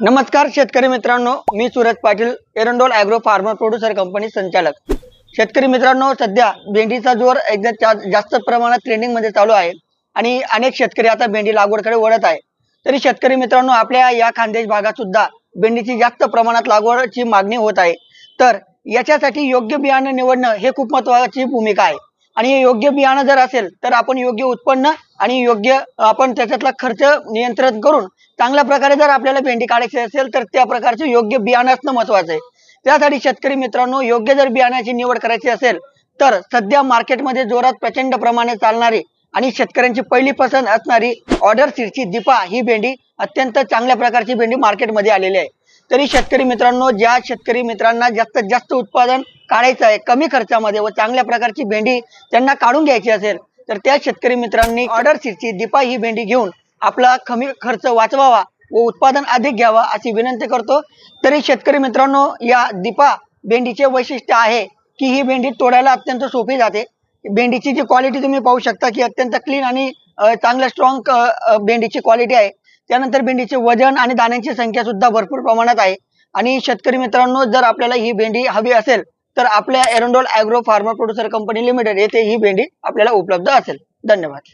नमस्कार शेतकरी मित्रांनो. मी Suraj Patil Erandol agro farmer producer company संचालक. शेतकरी मित्रांनो सध्या भेंडीचा जोर एकदा जास्त प्रमाणात ट्रेंडिंगमध्ये चालू आहे आणि अनेक शेतकरी आता भेंडी लागवडकडे वळत आहे. तरी शेतकरी मित्रांनो आपल्या या खानदेश भागात सुद्धा भेंडीची जास्त प्रमाणात लागवडची मागणी होत आहे. तर याच्यासाठी योग्य बियाणं निवडणं हे खूप महत्वाची भूमिका आहे. आणि हे योग्य बियाणं जर असेल तर आपण योग्य उत्पन्न आणि योग्य आपण त्याच्यातला खर्च नियंत्रित करून चांगल्या प्रकारे जर आपल्याला भेंडी काढायची असेल तर त्या प्रकारचे योग्य बियाणं असणं महत्वाचं आहे. त्यासाठी शेतकरी मित्रांनो योग्य जर बियाण्याची निवड करायची असेल तर सध्या मार्केटमध्ये जोरात प्रचंड प्रमाणे चालणारी आणि शेतकऱ्यांची पहिली पसंत असणारी ऑर्डर सीडची दीपा ही भेंडी अत्यंत चांगल्या प्रकारची भेंडी मार्केटमध्ये आलेली आहे. तरी शेतकरी मित्रांनो ज्या शेतकरी मित्रांना जास्तीत जास्त उत्पादन काढायचं आहे कमी खर्चामध्ये व चांगल्या प्रकारची भेंडी त्यांना काढून घ्यायची असेल तर त्या शेतकरी मित्रांनी ऑर्डर सीडची दीपा ही भेंडी घेऊन आपला कमी खर्च वाचवावा व उत्पादन अधिक घ्यावा अशी विनंती करतो. तरी शेतकरी मित्रांनो या दीपा भेंडीचे वैशिष्ट्य आहे की ही भेंडी तोडायला अत्यंत सोपी जाते. भेंडीची जी क्वालिटी तुम्ही पाहू शकता की अत्यंत क्लीन आणि चांगल्या स्ट्रॉंग भेंडीची क्वालिटी आहे. त्यानंतर भेंडीचे वजन आणि दाण्यांची संख्या सुद्धा भरपूर प्रमाणात आहे. आणि शेतकरी मित्रांनो जर आपल्याला ही भेंडी हवी असेल तर आपल्या Erandol agro farmer producer company limited येथे ही भेंडी आपल्याला उपलब्ध असेल. धन्यवाद.